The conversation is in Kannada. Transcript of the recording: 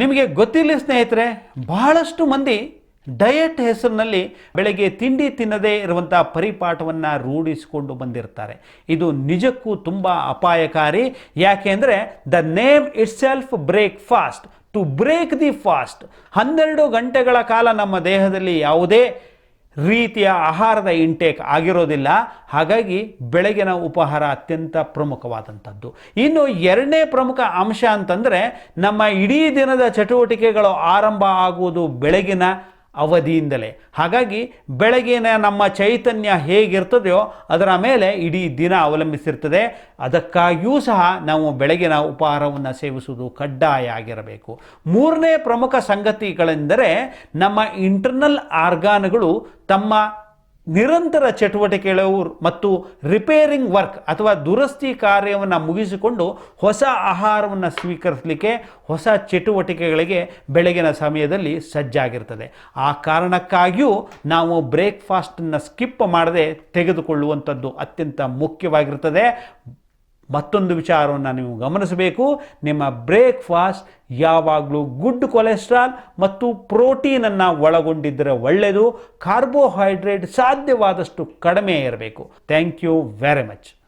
ನಿಮಗೆ ಗೊತ್ತಿಲ್ಲ ಸ್ನೇಹಿತರೆ, ಬಹಳಷ್ಟು ಮಂದಿ ಡಯಟ್ ಹೆಸರಿನಲ್ಲಿ ಬೆಳಗ್ಗೆ ತಿಂಡಿ ತಿನ್ನದೇ ಇರುವಂಥ ಪರಿಪಾಠವನ್ನು ರೂಢಿಸಿಕೊಂಡು ಬಂದಿರ್ತಾರೆ. ಇದು ನಿಜಕ್ಕೂ ತುಂಬ ಅಪಾಯಕಾರಿ. ಯಾಕೆಂದರೆ the name itself breakfast to break the fast ಹನ್ನೆರಡು ಗಂಟೆಗಳ ಕಾಲ ನಮ್ಮ ದೇಹದಲ್ಲಿ ಯಾವುದೇ ರೀತಿಯ ಆಹಾರದ ಇಂಟೇಕ್ ಆಗಿರೋದಿಲ್ಲ. ಹಾಗಾಗಿ ಬೆಳಗಿನ ಉಪಹಾರ ಅತ್ಯಂತ ಪ್ರಮುಖವಾದಂಥದ್ದು. ಇನ್ನು ಎರಡನೇ ಪ್ರಮುಖ ಅಂಶ ಅಂತಂದರೆ ನಮ್ಮ ಇಡೀ ದಿನದ ಚಟುವಟಿಕೆಗಳು ಆರಂಭ ಆಗುವುದು ಬೆಳಗಿನ ಅವಧಿಯಿಂದಲೇ. ಹಾಗಾಗಿ ಬೆಳಗಿನ ನಮ್ಮ ಚೈತನ್ಯ ಹೇಗಿರ್ತದೆಯೋ ಅದರ ಮೇಲೆ ಇಡೀ ದಿನ ಅವಲಂಬಿಸಿರ್ತದೆ. ಅದಕ್ಕಾಗಿಯೂ ಸಹ ನಾವು ಬೆಳಗಿನ ಉಪಹಾರವನ್ನು ಸೇವಿಸುವುದು ಕಡ್ಡಾಯ ಆಗಿರಬೇಕು. ಮೂರನೇ ಪ್ರಮುಖ ಸಂಗತಿಗಳೆಂದರೆ ನಮ್ಮ ಇಂಟರ್ನಲ್ ಆರ್ಗಾನ್ಗಳು ತಮ್ಮ ನಿರಂತರ ಚಟುವಟಿಕೆಗಳು ಮತ್ತು ರಿಪೇರಿಂಗ್ ವರ್ಕ್ ಅಥವಾ ದುರಸ್ತಿ ಕಾರ್ಯವನ್ನು ಮುಗಿಸಿಕೊಂಡು ಹೊಸ ಆಹಾರವನ್ನು ಸ್ವೀಕರಿಸಲಿಕ್ಕೆ ಹೊಸ ಚಟುವಟಿಕೆಗಳಿಗೆ ಬೆಳಗಿನ ಸಮಯದಲ್ಲಿ ಸಜ್ಜಾಗಿರ್ತದೆ. ಆ ಕಾರಣಕ್ಕಾಗಿಯೂ ನಾವು ಬ್ರೇಕ್ಫಾಸ್ಟನ್ನು ಸ್ಕಿಪ್ ಮಾಡದೆ ತೆಗೆದುಕೊಳ್ಳುವಂಥದ್ದು ಅತ್ಯಂತ ಮುಖ್ಯವಾಗಿರ್ತದೆ. ಮತ್ತೊಂದು ವಿಚಾರವನ್ನು ನೀವು ಗಮನಿಸಬೇಕು. ನಿಮ್ಮ ಬ್ರೇಕ್ಫಾಸ್ಟ್ ಯಾವಾಗಲೂ ಗುಡ್ ಕೊಲೆಸ್ಟ್ರಾಲ್ ಮತ್ತು ಪ್ರೋಟೀನನ್ನು ಒಳಗೊಂಡಿದ್ದರೆ ಒಳ್ಳೆಯದು. ಕಾರ್ಬೋಹೈಡ್ರೇಟ್ ಸಾಧ್ಯವಾದಷ್ಟು ಕಡಿಮೆ ಇರಬೇಕು. Thank you very much.